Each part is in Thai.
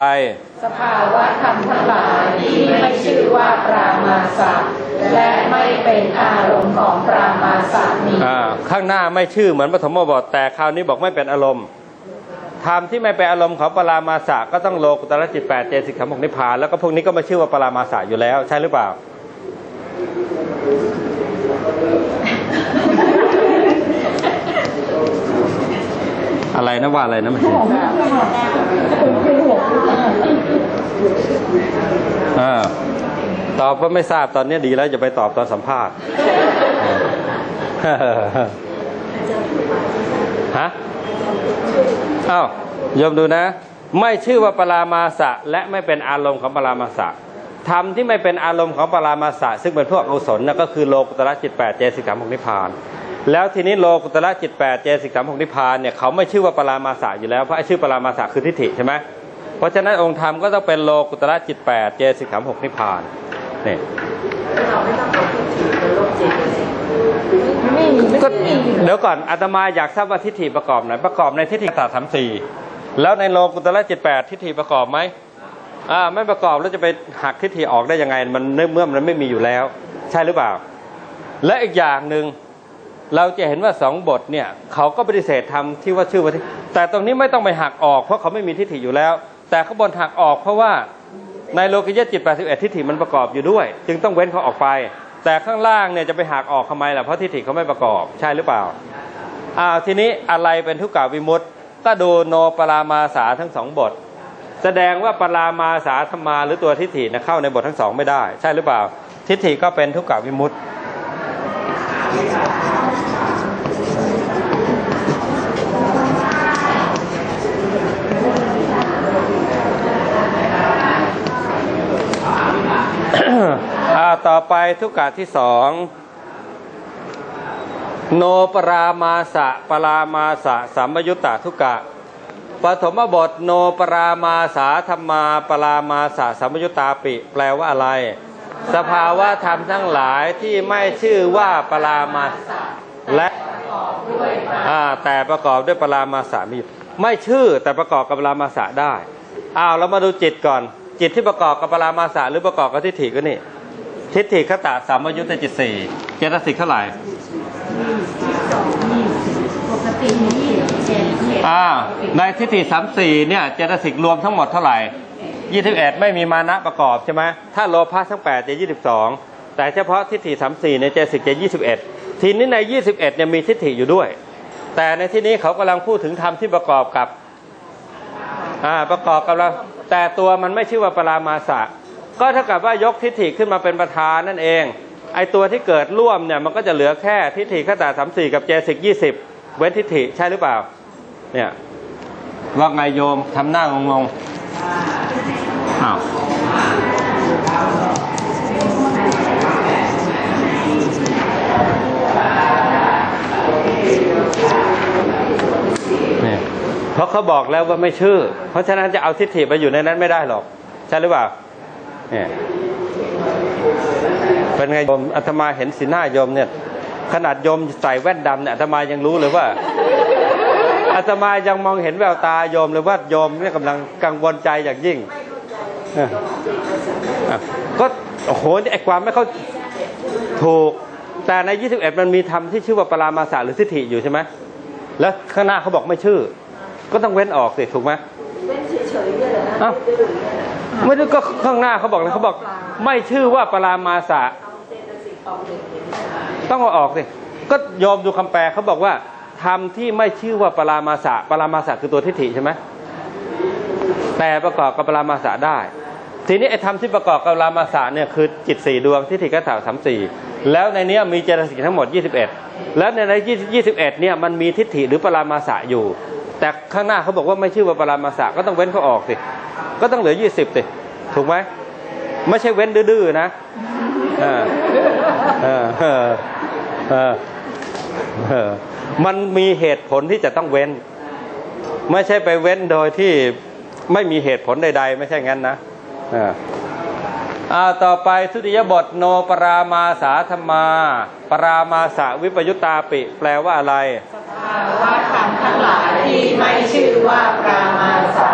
ไปสภาวะธรรมทั้งหลายที่ไม่ชื่อว่าปรามาสะและไม่เป็นอารมณ์ของปรามาสะนี้อ่าข้างหน้าไม่ชื่อเหมือนปฐมบทแต่คราวนี้บอกไม่เป็นอารมณ์ธรรมที่ไม่เป็นอารมณ์ของปรามาสะก็ต้องโลกุตรจิตแปดเจสิกขมหกนิพพานแล้วก็พวกนี้ก็ไม่ชื่อว่าปรามาสะอยู่แล้วใช่หรือเปล่า อะไรนะว่าอะไรนะมัน อ่าตอบว่าไม่ทราบตอนนี้ดีแล้วจะไปตอบตอนสัมภาษณ์ฮะอ้าวโยมดูนะ ไม่ชื่อว่าปรามาสะและไม่เป็นอารมณ์ของปรามาสะธรรมที่ไม่เป็นอารมณ์ของปรามาสะซึ่งเป็นพวกอกุศลนะก็คือโลกุตระจิตแปดเจสิกสามหกนิพพาน แล้วทีนี้โลกุตระจิตแปดเจสิกสามหกนิพพานเนี่ยเขาไม่ชื่อว่าปรามาสะอยู่แล้วเพราะไอ้ชื่อปรามาสะคือทิฏฐิใช่ไหม เพราะฉะนั้นองค์ธรรมก็ต้องเป็นโลกุตระจิตแปดเจสิกสามหกนิพพานนี่ไม่มีก็เดี๋ยวก่อนอาตมาอยากทราบว่าทิฏฐิประกอบไหนประกอบในทิฏฐิตาสามสี่แล้วในโลกุตระจิตแปดทิฏฐิประกอบไหมอ่าไม่ประกอบแล้วจะไปหักทิฏฐิออกได้ยังไง มันเมื่อมันไม่มีอยู่แล้ว ใช่หรือเปล่า และอีกอย่างหนึ่งเราจะเห็นว่าสองบทเนี่ยเขาก็ปฏิเสธทำที่ว่าชื่อว่าทิแต่ตรงนี้ไม่ต้องไปหักออกเพราะเขาไม่มีทิฏฐิอยู่แล้ว แต่ข้างบนหักออกเพราะว่าในโลกิยะจิต 81 ทิฏฐิมันประกอบอยู่ด้วย จึงต้องเว้นเขาออกไป แต่ข้างล่างเนี่ยจะไปหักออกทำไมล่ะเพราะทิฏฐิเขาไม่ประกอบใช่หรือเปล่าอ้าวทีนี้อะไรเป็นทุกขาวิมุตต์ก็ดูโนปรามาสาทั้งสองบท แสดงว่าปรามาสาธรรมาหรือตัวทิฏฐินะเข้าในบททั้งสองไม่ได้ ใช่หรือเปล่า ทิฏฐิก็เป็นทุกขาวิมุตต์ ต่อไปทุกกะที่สองโนปรามาสะปรามาสะสัมมยุตตะทุกกะปฐมบทโนปรามาสาธรรมาปรามาสะสัมมยุตตาปิ แปลว่าอะไร สภาวะธรรมทั้งหลายที่ไม่ชื่อว่าปรามาสะและอ่าแต่ประกอบด้วยปรามาสามีไม่ชื่อแต่ประกอบกับปรามาสะได้อ้าวเรามาดูจิตก่อน จิตที่ประกอบกับปรามาสะหรือประกอบกับทิฏฐิก็นี่ ทิฏฐิคตะสามยุตจิตสี่เจตสิกเท่าไหร่ปกตินี่เจ็ดเจ็ดอ่าในทิฏฐิสามสี่เนี่ยเจตสิกรวมทั้งหมดเท่าไหร่ยี่สิบเอ็ดไม่มีมานะประกอบใช่ไหมถ้าโลภะทั้งแปดจะยี่สิบสองแต่เฉพาะทิฏฐิสามสี่ในเจตสิกจะยี่สิบเอ็ดทีนี้ในยี่สิบเอ็ดเนี่ยมีทิฏฐิอยู่ด้วย แต่ในที่นี้เขากำลังพูดถึงธรรมที่ประกอบกับอ่าประกอบกับเราแต่ตัวมันไม่ชื่อว่าปรามาสะ ก็เท่ากับว่ายกทิฏฐิขึ้นมาเป็นประธานนั่นเอง ไอตัวที่เกิดร่วมเนี่ยมันก็จะเหลือแค่ทิฏฐิขตาสามสี่กับเจสิกยี่สิบเว้นทิฏฐิใช่หรือเปล่า เนี่ยว่าไงโยมทำหน้างงๆอ้าวเนี่ยเพราะเขาบอกแล้วว่าไม่ชื่อ เพราะฉะนั้นจะเอาทิฏฐิไปอยู่ในนั้นไม่ได้หรอก ใช่หรือเปล่า เนี่ยเป็นไงโยมอาตมาเห็นสีหน้าโยมเนี่ย ขนาดโยมใส่แว่นดำเนี่ยอาตมายังรู้เลยว่าอาตมายังมองเห็นแววตาโยมเลยว่าโยมเนี่ยกำลังกังวลใจอย่างยิ่งเอออะก็โอ้โหนี่ไอ้ความไม่เข้าถูก แต่ใน 21 มันมีธรรมที่ชื่อว่าปรามาสาหรือสิทธิอยู่ใช่ไหมแล้วข้างหน้าเขาบอกไม่ชื่อ ก็ต้องเว้นออกสิถูกไหมเว้นเฉยๆเนี่ยเหรอนะ ไม่ได้ก็ข้างหน้าเขาบอกเลยเขาบอก ไม่ชื่อว่าปรามาสะต้องเอาออกสิก็โยมดูคำแปลเขาบอกว่าธรรมที่ไม่ชื่อว่าปรามาสะปรามาสะคือตัวทิฏฐิใช่ไหมแต่ประกอบกับปรามาสะได้ ทีนี้ไอ้ธรรมที่ประกอบกับปรามาสะเนี่ยคือจิตสี่ดวงทิฏฐิกถาสามสี่แล้วในนี้มีเจตสิกทั้งหมด 21 แล้วในใน21เนี่ยมันมีทิฏฐิหรือปรามาสะอยู่ แต่ข้างหน้าเขาบอกว่าไม่ชื่อว่าปรามาสะก็ต้องเว้นเขาออกสิก็ต้องเหลือ20สิบสิถูกไหมไม่ใช่เว้นดื้อๆนะออเออเออเออเออมันมีเหตุผลที่จะต้องเว้น ไม่ใช่ไปเว้นโดยที่ไม่มีเหตุผลใด ๆ ไม่ใช่งั้นนะอ่าต่อไปทุติยบทโนปรามาสาธรรมา ปรามาสะวิปยุตตาปิ แปลว่าอะไรสภาวะ ทั้งหลายที่ไม่ชื่อว่าปรามาสะ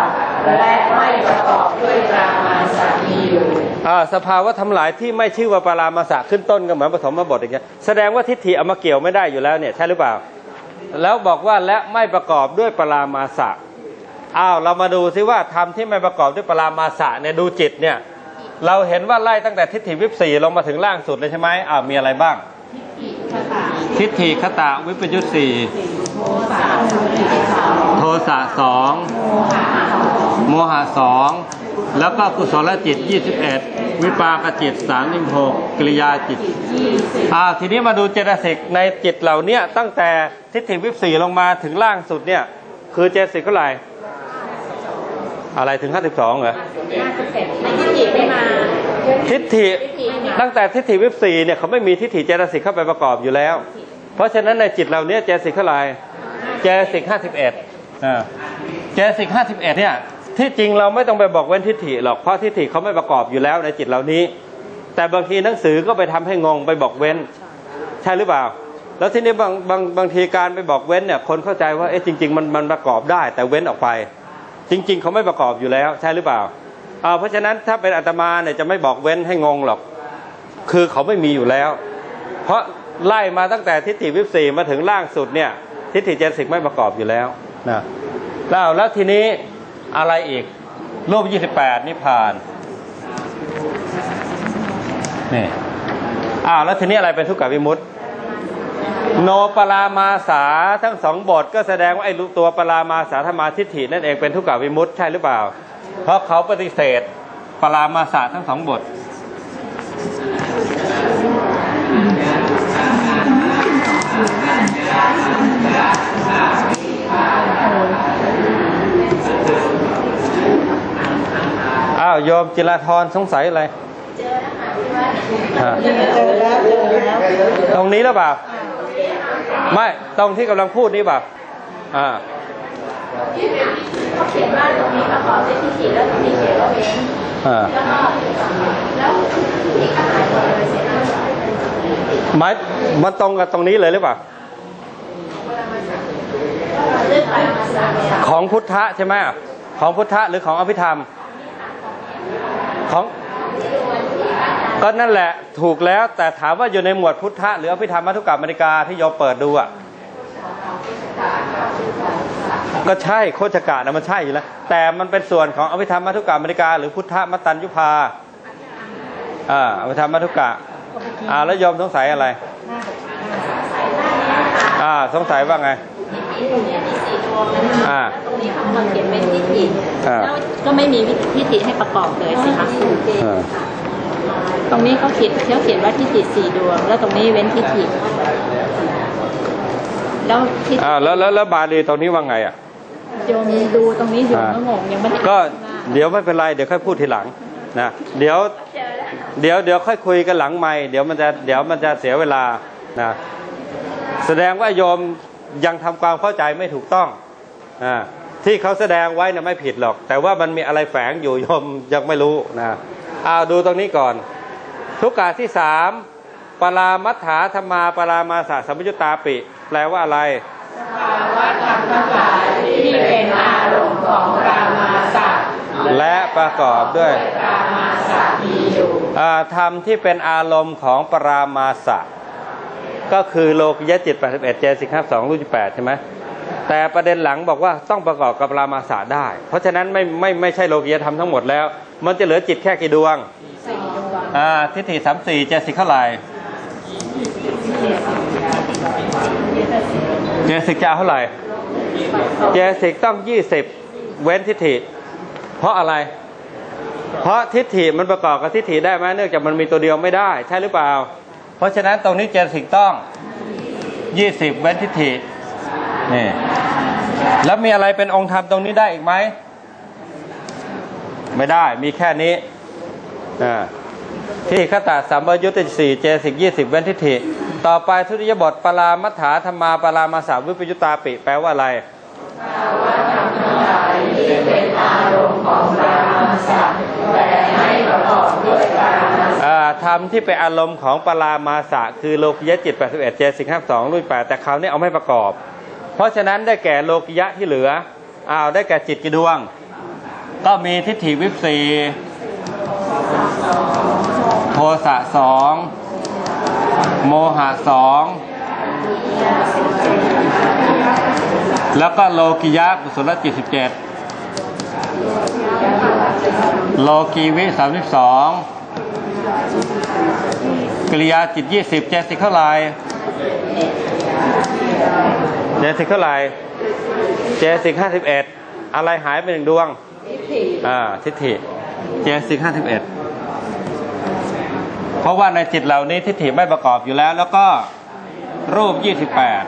และไม่ประกอบด้วยปรามาสมีอยู่อ่าสภาวะทำหลายที่ไม่ชื่อว่าปรามาสะขึ้นต้นก็เหมือนปฐมบทอย่างเงี้ยแสดงว่าทิฏฐิเอามาเกี่ยวไม่ได้อยู่แล้วเนี่ยใช่หรือเปล่า แล้วบอกว่าและไม่ประกอบด้วยปรามาสะอ้าวเรามาดูซิว่าธรรมที่ไม่ประกอบด้วยปรามาสะเนี่ยดูจิตเนี่ยเราเห็นว่าไล่ตั้งแต่ทิฏฐิวิปสี่ลงมาถึงล่างสุดเลยใช่ไหมอ้าวมีอะไรบ้าง ทิฏฐิคตะวิปยุตสี่โทสะสองโมหะสองแล้วก็กุศลจิต 21 วิปากจิต36กิริยาจิตอ่าทีนี้มาดูเจตสิกในจิตเหล่าเนี้ยตั้งแต่ทิฏฐิวิปสี่ลงมาถึงล่างสุดเนี่ย คือเจตสิกเท่าไหร่อะไรถึง 52เหรอในที่จิตไม่มาทิฏฐิตั้งแต่ทิฏฐิวิปสี่เนี่ยเขาไม่มีทิฏฐิเจตสิกเข้าไปประกอบอยู่แล้ว เพราะฉะนั้นในจิตเราเนี่ยเจตสิกเท่าไหร่เจตสิกห้าสิบเอ็ดเจตสิกห้าสิบเอ็ดเนี่ยที่จริงเราไม่ต้องไปบอกเว้นทิฏฐิหรอกเพราะทิฏฐิเขาไม่ประกอบอยู่แล้วในจิตเหล่านี้ แต่บางทีหนังสือก็ไปทำให้งงไปบอกเว้น ใช่หรือเปล่า แล้วทีนี้บางบางบางทีการไปบอกเว้นเนี่ยคนเข้าใจว่าเอ๊ะจริง ๆ มันมันประกอบได้ แต่เว้นออกไป จริง ๆ เขาไม่ประกอบอยู่แล้ว ใช่หรือเปล่าอ่าเพราะฉะนั้นถ้าเป็นอาตมาเนี่ยจะไม่บอกเว้นให้งงหรอก คือเขาไม่มีอยู่แล้ว เพราะ ไล่มาตั้งแต่ทิฏฐิวิปสี่มาถึงล่างสุดเนี่ย ทิฏฐิเจตสิกไม่ประกอบอยู่แล้วนะแล้วแล้วทีนี้อะไรอีก รูป28นิพพานนี่อ้าวแล้วทีนี้อะไรเป็นทุกขวิมุตติโนปรามาสาทั้งสองบทก็แสดงว่าไอ้ตัวปรามาสาธรรมาทิฏฐินั่นเองเป็นทุกขวิมุตใช่หรือเปล่า เพราะเขาปฏิเสธปรามาสาทั้งสองบท อ้าวโยมจิราธรสงสัยอะไรฮะเจอแล้วเจอแล้วตรงนี้หรือเปล่า ไม่ตรงที่กำลังพูดนี่เปล่าอ่าเขาเขียนว่าตรงนี้ประกอบด้วยที่จิตแล้วตรงนี้เขียนว่าเว้นอ่าแล้วก็แล้วที่ขายหมดเลยเสร็จแล้วหมายมันตรงกับตรงนี้เลยหรือเปล่า เรื่องปรามาสา ของพุทธะใช่ไหมของพุทธะหรือของอภิธรรม ของก็นั่นแหละถูกแล้วแต่ถามว่าอยู่ในหมวดพุทธะหรืออภิธรรมมัทุกกรรมริกาที่โยมเปิดดูอะก็ใช่โคชกะนะมันใช่อยู่แล้วแต่มันเป็นส่วนของอภิธรรมมัทุกกรรมริกา หรือพุทธมัตตัญยุพาอ่าอภิธรรมมัทุกกะอ่าแล้วโยมสงสัยอะไร อ่าสงสัยว่าไง ที่ตรงนี้มีสี่ดวงนะคะอ่าตรงนี้เขามาเขียนเป็นที่จิตอ่า แล้วก็ไม่มีทิฏฐิให้ประกอบเลยสิคะอ่า ตรงนี้เขาเขียนเขาเขียนว่าทิฏฐิสี่ดวง แล้วตรงนี้เว้นทิฏฐิแล้วทิฏฐิอ่าแล้วแล้วแล้วบาลีตรงนี้ว่าไงอะ โยมดูตรงนี้อยู่อ่าก็งงยังไม่ได้ก็เดี๋ยวไม่เป็นไรเดี๋ยวค่อยพูดทีหลังนะเดี๋ยวเดี๋ยวเดี๋ยวค่อยคุยกันหลังไม่เดี๋ยวมันจะเดี๋ยวมันจะเสียเวลานะแสดงว่าโยม ยังทำความเข้าใจไม่ถูกต้องอ่าที่เขาแสดงไว้นะไม่ผิดหรอก แต่ว่ามันมีอะไรแฝงอยู่โยมยังไม่รู้นะเอาดูตรงนี้ก่อน ทุกกาที่สามปรามัฏฐาธรรมาปรามาสะสัมปยุตตาปิ แปลว่าอะไรที่เป็นอารมณ์ของรามาสัตว์และประกอบด้วยรามาสัตว์มีอยู่อ่าธรรมที่เป็นอารมณ์ของปรามาสะ ก็คือโลกิยจิต81เจสิกห้าสองรูป8ใช่ไหมแต่ประเด็นหลังบอกว่าต้องประกอบกับปรามาสะได้ เพราะฉะนั้นไม่ไม่ไม่ใช่โลกิยธรรมทั้งหมดแล้ว มันจะเหลือจิตแค่กี่ดวงสี่ดวงอ่าทิฏฐิสามสี่เจสิกเท่าไหร่เจสิกจะเอาเท่าไหร่เจสิกต้อง20เว้นทิฏฐิ เพราะอะไร เพราะทิฏฐิมันประกอบกับทิฏฐิได้ไหมเนื่องจากมันมีตัวเดียวไม่ได้ ใช่หรือเปล่า เพราะฉะนั้นตรงนี้เจสิกต้อง 20 เว้นทิฏฐินี่แล้วมีอะไรเป็นองค์ธรรมตรงนี้ได้อีกไหม ไม่ได้มีแค่นี้อ่าที่ขตาสัมปยุติสี่เจสิกยี่สิบเว้นทิฏฐิ ต่อไปทุติยบทปรามัฏฐาธรรมาปรามาสาวิปยุตตาปิ แปลว่าอะไร อ่าธรรมที่เป็นอารมณ์ของปรามาสะคือโลกิยะจิต 81 เจสิก52รุ่ย8แต่คราวนี้เอาไม่ประกอบ เพราะฉะนั้นได้แก่โลกิยะที่เหลืออ้าวได้แก่จิตกี่ดวง ก็มีทิฏฐิวิปสีโทสะสองโมหะสอง แล้วก็โลกิยะกุศลจิตสิบเจ็ดโลกีวิสามสิบสองกิริยาจิตยี่สิบเจสิกเท่าไหร่เจสิกเท่าไหร่เจสิกห้าสิบเอ็ดอะไรหายไปหนึ่งดวงทิฏฐิอ่าทิฏฐิเจสิกห้าสิบเอ็ดเพราะว่าในจิตเหล่านี้ทิฏฐิไม่ประกอบอยู่แล้ว แล้วก็รูปยี่สิบแปด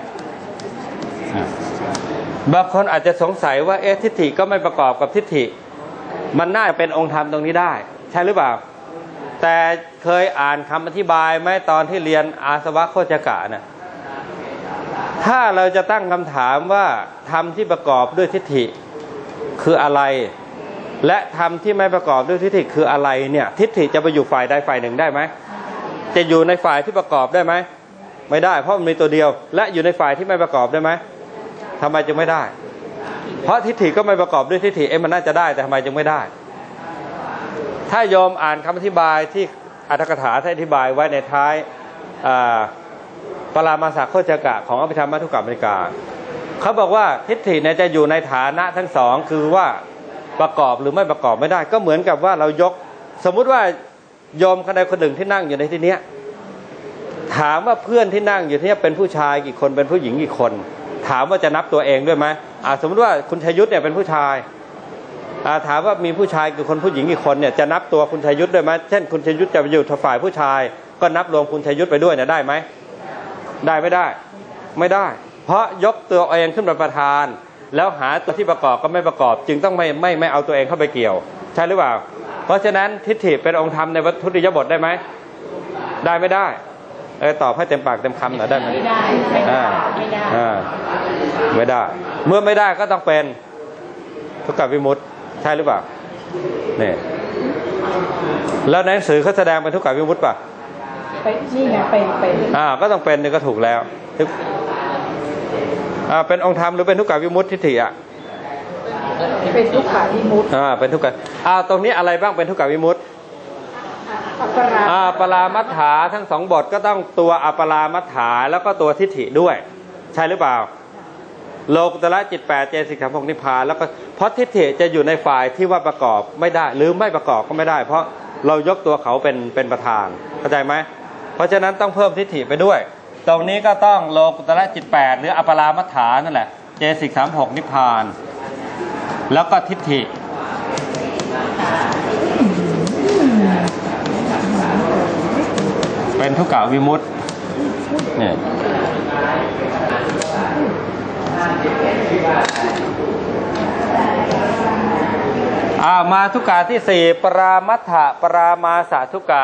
บางคนอาจจะสงสัยว่าเอ๊ะทิฏฐิก็ไม่ประกอบกับทิฏฐิ มันน่าจะเป็นองค์ธรรมตรงนี้ได้ ใช่หรือเปล่า แต่เคยอ่านคำอธิบายไหมตอนที่เรียนอาสวะโคจกะนะถ้าเราจะตั้งคำถามว่าธรรมที่ประกอบด้วยทิฏฐิคืออะไร และธรรมที่ไม่ประกอบด้วยทิฏฐิคืออะไรเนี่ยทิฏฐิจะไปอยู่ฝ่ายใดฝ่ายหนึ่งได้ไหมจะอยู่ในฝ่ายที่ประกอบได้ไหมไม่ได้ เพราะมันมีตัวเดียว และอยู่ในฝ่ายที่ไม่ประกอบได้ไหม ทำไมจึงไม่ได้ เพราะทิฏฐิก็ไม่ประกอบด้วยทิฏฐิเอ๊ะมันน่าจะได้ แต่ทำไมจึงไม่ได้ ถ้าโยมอ่านคำอธิบายที่อัตถกถาที่อธิบายไว้ในท้ายปรามาสาโคจกะของอภิธรรมมัทุกกรรมนิกาเขาบอกว่าทิฏฐิเนี่ยจะอยู่ในฐานะทั้งสองคือว่าประกอบหรือไม่ประกอบไม่ได้ ก็เหมือนกับว่าเรายก สมมุติว่าโยมคนใดคนหนึ่งที่นั่งอยู่ในที่เนี้ยถามว่าเพื่อนที่นั่งอยู่ที่นี้เป็นผู้ชายกี่คนเป็นผู้หญิงกี่คน ถามว่าจะนับตัวเองด้วยไหมอ่าสมมติว่าคุณชยุทธเนี่ยเป็นผู้ชายอ่าถามว่ามีผู้ชายกี่คนผู้หญิงกี่คนเนี่ยจะนับตัวคุณชยุทธด้วยไหมเช่นคุณชยุทธจะไปอยู่ฝ่ายผู้ชาย ก็นับรวมคุณชยุทธไปด้วยเนี่ยได้ไหมได้ไม่ได้ ไม่ได้ เพราะยกตัวเองขึ้นมาประธาน แล้วหาตัวที่ประกอบก็ไม่ประกอบ จึงต้องไม่ไม่ไม่เอาตัวเองเข้าไปเกี่ยว ใช่หรือเปล่า เพราะฉะนั้นทิฏฐิเป็นองค์ธรรมในวัตถุดิยบทได้ไหมได้ไม่ได้ ออตอบให้เต็มปากเต็มคำหน่อยได้ไหมไม่ได้ไม่ได้อ่าไม่ได้อ่าไม่ได้ เมื่อไม่ได้ก็ต้องเป็นทุกขวิมุตติใช่หรือเปล่านี่แล้วในหนังสือเขาแสดงเป็นทุกขวิมุตติป่ะไปนี่ไงไปไปอ่าก็ต้องเป็นนี่ก็ถูกแล้วทุกอ่าเป็นองค์ธรรมหรือเป็นทุกขวิมุตติทิฏฐิอะเป็นทุกขาวิมุตติอ่าเป็นทุกขอ่าตรงนี้อะไรบ้างเป็นทุกขวิมุตติ อัปราอ่ามัฏฐาทั้งสองบทก็ต้องตัวอัปรามัฏฐาแล้วก็ตัวทิฏฐิด้วย ใช่หรือเปล่า โลกุตระจิตแปดเจสิกขัมพงนิพพานแล้วก็เพราะทิฏฐิจะอยู่ในฝ่ายที่ว่าประกอบไม่ได้ หรือไม่ประกอบก็ไม่ได้ เพราะเรายกตัวเขาเป็นเป็นประธานเข้าใจไหมเพราะฉะนั้นต้องเพิ่มทิฏฐิไปด้วย ตรงนี้ก็ต้องโลกุตระจิตแปดหรืออัปรามัฏฐานั่นแหละเจสิกสามหกนิพพาน แล้วก็ทิฏฐิ เป็นทุกขวิมุตต์เนี่ยอ่ามาทุกกะที่สี่ปรามัฏฐะปรามาสาทุกะ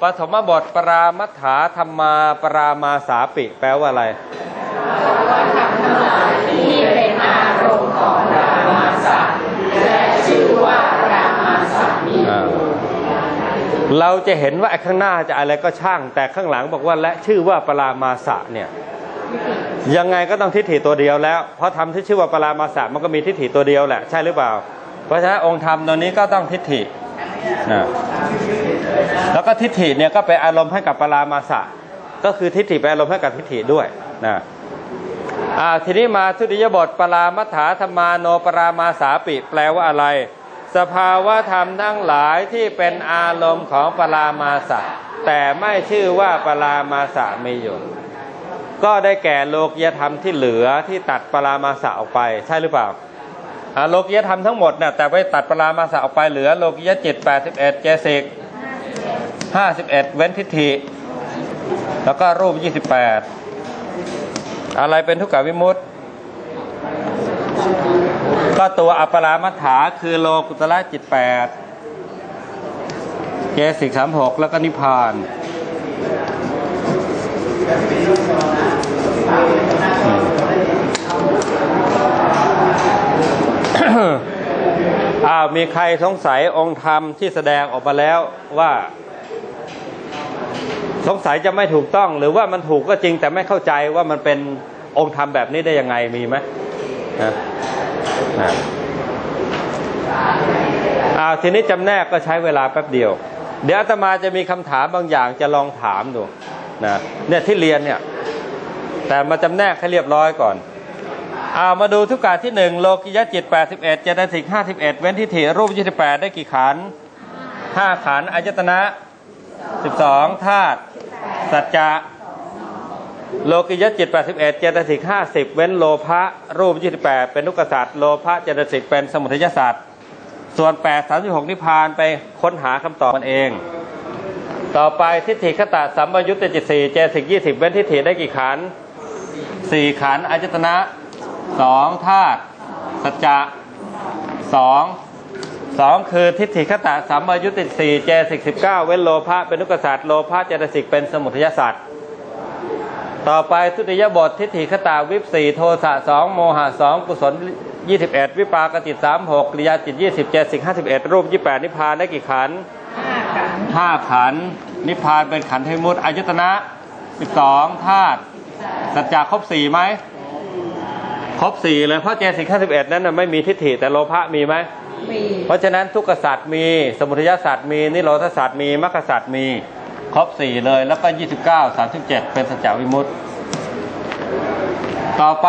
ปฐมบทปรามัฏฐาธรรมาปรามาสาปิ แปลว่าอะไร ที่เป็นอารมณ์ของรามาสะและชื่อว่ารามาสะมี อ่า เราจะเห็นว่าข้างหน้าจะอะไรก็ช่าง แต่ข้างหลังบอกว่าและชื่อว่าปรามาสะเนี่ยยังไงก็ต้องทิฏฐิตัวเดียวแล้ว เพราะทำที่ชื่อว่าปรามาสะมันก็มีทิฏฐิตัวเดียวแหละ ใช่หรือเปล่า เพราะฉะนั้นองค์ธรรมตัวนี้ก็ต้องทิฏฐินะแล้วก็ทิฏฐิเนี่ยก็ไปอารมณ์ให้กับปรามาสะก็คือทิฏฐิไปอารมณ์ให้กับทิฏฐิด้วยนะทีนี้มาทุติยบทปรามัฏฐาธรรมาโนปรามาสาปิ แปลว่าอะไร สภาวะธรรมทั้งหลายที่เป็นอารมณ์ของปรามาสะแต่ไม่ชื่อว่าปรามาสะมีอยู่ ก็ได้แก่โลกียธรรมที่เหลือที่ตัดปรามาสะออกไป ใช่หรือเปล่าโลกียธรรมทั้งหมดเนี่ยแต่ไปตัดปรามาสะออกไปเหลือโลกียจิต 81 เจสิก51 เว้นทิฏฐิ แล้วก็รูป 28 อะไรเป็นทุกขวิมุตติ ก็ตัวอัปปรามัฏฐาคือโลกุตระจิต8เจสิก36แล้วก็นิพพาน อ้าวมีใครสงสัยองค์ธรรมที่แสดงออกมาแล้วว่า สงสัยจะไม่ถูกต้อง หรือว่ามันถูกก็จริงแต่ไม่เข้าใจว่ามันเป็นองค์ธรรมแบบนี้ได้ยังไงมีไหมนะ นะอาทีนี้จำแนกก็ใช้เวลาแป๊บเดียว เดี๋ยวอาตมาจะมีคำถามบางอย่างจะลองถามดูนะเนี่ยที่เรียนเนี่ย แต่มาจำแนกให้เรียบร้อยก่อนเอามาดูทุกการที่หนึ่งโลกิยะจิต 81เจตสิก51 เว้นทิฏฐิรูป 28 ได้กี่ขันห้าขันอายตนะ 12ธาตุสัจจะ โลกิยะจิต 81 เจตสิก 50 เว้นโลภะรูป 28 เป็นนุกสัตว์โลภะเจตสิกเป็นสมุทัยศาสตว์ส่วน 8 36 นิพพานไปค้นหาคำตอบมันเอง ต่อไปทิฏฐิคตะสัมปยุตติจิตสี่เจตสิก 20 เว้นทิฏฐิได้กี่ขันสี่ขันอายตนะสองธาตุสัจจะสองสองคือทิฏฐิคตะสัมปยุตติสี่เจตสิก 19 เว้นโลภะเป็นนุกสัตว์โลภะเจตสิกเป็นสมุทัยศาสตว์ ต่อไปทุติยบททิฏฐิคตาวิปสี่โทสะสองโมหะสองกุศลยี่สิบเอ็ดวิปากจิตสามหกกิริยาจิตยี่สิบเจ็ดสิงห้าสิบเอ็ดรูปยี่แปดนิพพานได้กี่ขันธ์ห้าขันธ์ห้าขันธ์นิพพานเป็นขันธ์เทมุตอายตนะสิบสองธาตุสัจจะครบสี่ไหมครบสี่เลยเพราะเจสิกห้าสิบเอ็ดนั้นนะไม่มีทิฏฐิแต่โลภะมีไหมมีเพราะฉะนั้นทุกขสัตว์มี สมุทัยสัตว์มีนิโรธสัตว์มีมรรคสัตว์มี ครบสี่เลยแล้วก็ยี่สิบเก้าสามสิบเจ็ดเป็นสัจจวิมุตติ ต่อไป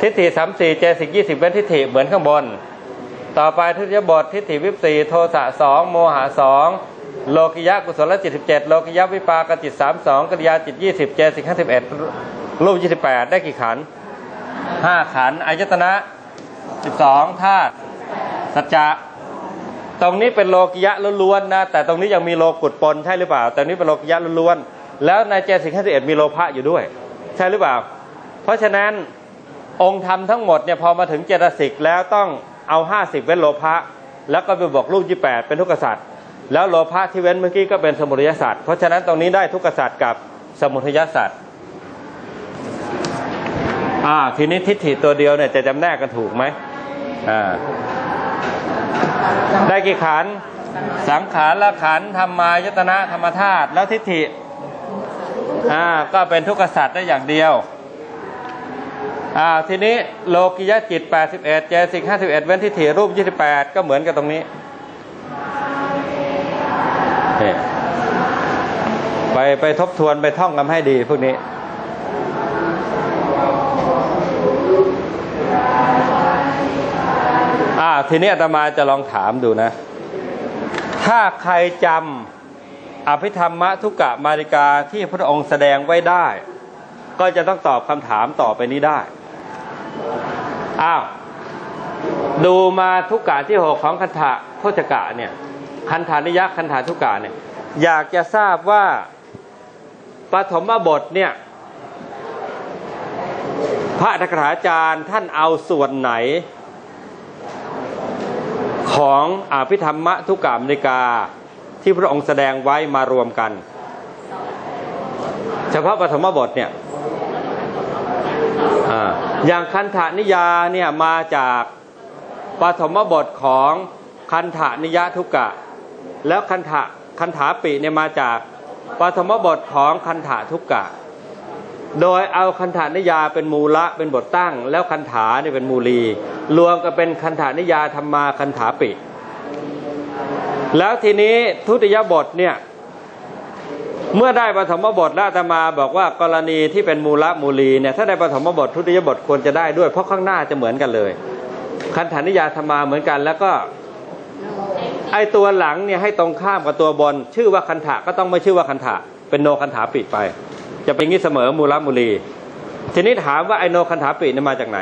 ทิฏฐิสามสี่เจสิกยี่สิบเว้นทิฏฐิเหมือนข้างบน ต่อไปทุติยบททิฏฐิวิปสี่โทสะสองโมหะสองโลกิยะกุศลจิตสิบเจ็ดโลกิยะวิปากจิตสามสองกิริยาจิตยี่สิบเจสิกห้าสิบเอ็ดรูปยี่สิบแปดได้กี่ขันห้าขันธ์อายตนะสิบสองธาตุสัจจะ ตรงนี้เป็นโลกิยะล้วนๆนะแต่ตรงนี้ยังมีโลกุตปนใช่หรือเปล่า แต่นี้เป็นโลกิยะล้วนๆแล้วในเจสิกห้าสิบเอ็ดมีโลภะอยู่ด้วย ใช่หรือเปล่า เพราะฉะนั้นองค์ธรรมทั้งหมดเนี่ยพอมาถึงเจตสิกแล้วต้องเอา50เว้นโลภะแล้วก็ไปบอกรูปที่8เป็นทุกขสัตว์แล้วโลภะที่เว้นเมื่อกี้ก็เป็นสมุทัยสัตว์เพราะฉะนั้นตรงนี้ได้ทุกขสัตว์กับสมุทัยสัตว์อ่าทีนี้ทิฏฐิตัวเดียวเนี่ยจะจำแนกกันถูกไหมอ่า ได้กี่ขัน สังขารละขันธรรมายตนะธรรมธาตุแล้วทิฏฐิอ่าก็เป็นทุกขสัตว์ได้อย่างเดียวอ่าทีนี้โลกิยะจิต 81 เจสิก51 เว้นทิฏฐิรูป 28 ก็เหมือนกับตรงนี้นี่ไปไปทบทวนไปท่องกันให้ดีพวกนี้ อ่าทีนี้อาตมาจะลองถามดูนะ ถ้าใครจำอภิธรรมทุกกะมาริกาที่พระองค์แสดงไว้ได้ ก็จะต้องตอบคำถามต่อไปนี้ได้ อ้าวดูมาทุกกะที่หกของคันธะโคจกะเนี่ยคันธานิยะคันธาทุกกะเนี่ยอยากจะทราบว่าปฐมบทเนี่ยพระอัฏฐกถาจารย์ท่านเอาส่วนไหน ของอภิธรรมทุกกะมริกาที่พระองค์แสดงไว้มารวมกัน เฉพาะปฐมบทเนี่ยอย่างคันธนิยาเนี่ยมาจากปฐมบทของคันธนิยทุกกะแล้วคันธคันถาปิเนี่ยมาจากปฐมบทของคันธทุกกะ โดยเอาคันธนิยาเป็นมูละเป็นบทตั้ง แล้วคันถาเนี่ยเป็นมูลี รวมกันเป็นคันธนิยาธรรมาคันถาปิแล้วทีนี้ทุติยบทเนี่ยเมื่อได้ปฐมบทแล้วอาตมาบอกว่ากรณีที่เป็นมูละมูลีเนี่ยถ้าได้ปฐมบททุติยบทควรจะได้ด้วยเพราะข้างหน้าจะเหมือนกันเลย คันธานิยาธรรมาเหมือนกัน แล้วก็ไอตัวหลังเนี่ยให้ตรงข้ามกับตัวบน ชื่อว่าคันถะก็ต้องไม่ชื่อว่าคันถะเป็นโนคันถาปิดไป จะเป็นงี้เสมอมูลมูลี ทีนี้ถามว่าไอโนคันถาปิเนี่ยมาจากไหน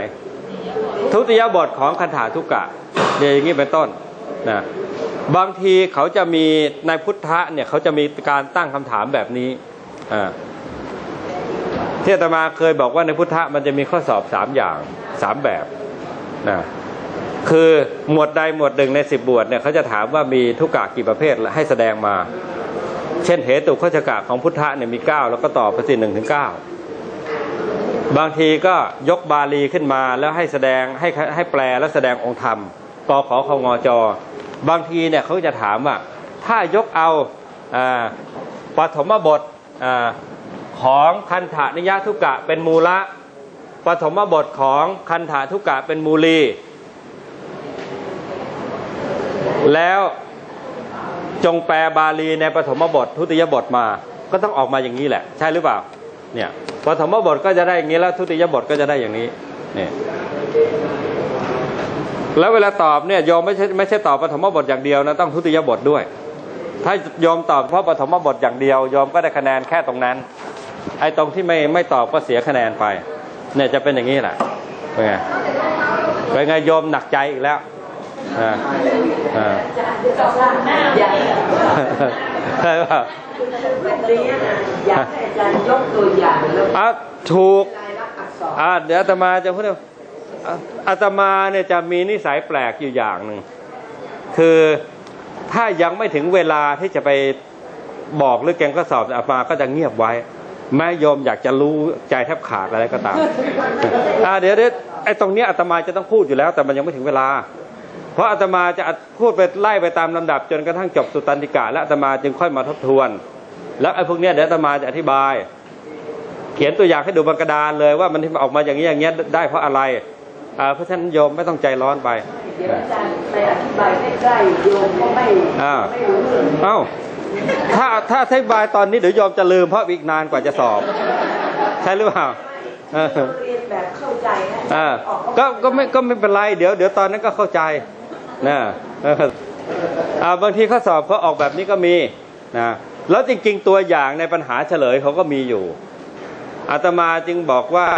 ทุติยบทของคันถาทุกกะเดี๋ยวอย่างนี้เป็นต้นนะบางทีเขาจะมีในพุทธะเนี่ยเขาจะมีการตั้งคำถามแบบนี้อ่าที่อาตมาเคยบอกว่าในพุทธะมันจะมีข้อสอบสามอย่างสามแบบนะคือหมวดใดหมวดหนึ่งในสิบบวชเนี่ยเขาจะถามว่ามีทุกกะกี่ประเภทและให้แสดงมา เช่นเหตุข้อชกะของพุทธะเนี่ยมีเก้าแล้วก็ตอบไปสิหนึ่งถึงเก้าบางทีก็ยกบาลีขึ้นมาแล้วให้แสดงให้ให้แปลแล้วแสดงองค์ธรรมกขอของอจบางทีเนี่ยเขาจะถามว่าถ้ายกเอาอปฐมบทอของคันธนิยทุกกะเป็นมูละปฐมบทของคันธทุกกะเป็นมูลี แล้ว จงแปลบาลีในปฐมบททุติยบทมา ก็ต้องออกมาอย่างนี้แหละ ใช่หรือเปล่า เนี่ยปฐมบทก็จะได้อย่างนี้แล้วทุติยบทก็จะได้อย่างนี้เนี่ยแล้วเวลาตอบเนี่ยโยมไม่ใช่ไม่ใช่ตอบปฐมบทอย่างเดียวนะต้องทุติยบทด้วย ถ้าโยมตอบเพราะปฐมบทอย่างเดียวโยมก็ได้คะแนนแค่ตรงนั้น ไอ้ตรงที่ไม่ไม่ตอบก็เสียคะแนนไป เนี่ยจะเป็นอย่างนี้แหละเป็นไงเป็นไงโยมหนักใจอีกแล้ว ใช่ป่ะวันนี้อยากให้อาจารย์ยกตัวอย่างแล้วอะถูกอ่าเดี๋ยวอาตมาจะพูดว่าอะอาตมาเนี่ยจะมีนิสัยแปลกอยู่อย่างหนึ่งคือถ้ายังไม่ถึงเวลาที่จะไปบอกหรือแกงก็สอบอาตมาก็จะเงียบไว้แม้โยมอยากจะรู้ใจแทบขาดอะไรก็ตามอ่าเดี๋ยวเดี๋ยวไอ้ตรงเนี้ยอาตมาจะต้องพูดอยู่แล้ว แต่มันยังไม่ถึงเวลา เพราะอาตมาจะพูดไปไล่ไปตามลำดับ จนกระทั่งจบสุตันติกะและอาตมาจึงค่อยมาทบทวน แล้วไอ้พวกเนี้ยเดี๋ยวอาตมาจะอธิบาย เขียนตัวอย่างให้ดูบนกระดานเลยว่ามันที่มันออกมาอย่างนี้อย่างเงี้ยได้เพราะอะไรอ่าเพราะฉะนั้นโยมไม่ต้องใจร้อนไปเดี๋ยวอาจารย์ไปอธิบายใกล้ๆโยมก็ไม่อ่าไม่รู้เรื่องเอ้าถ้าถ้าอธิบายตอนนี้เดี๋ยวโยมจะลืมเพราะอีกนานกว่าจะสอบ ใช่หรือเปล่า เรียนแบบเข้าใจนะก็ก็ไม่ก็ไม่เป็นไร เดี๋ยวเดี๋ยวตอนนั้นก็เข้าใจนะอ่าบางทีข้อสอบเขาออกแบบนี้ก็มีนะแล้วจริง ๆ ตัวอย่างในปัญหาเฉลยเขาก็มีอยู่อาตมาจึงบอกว่า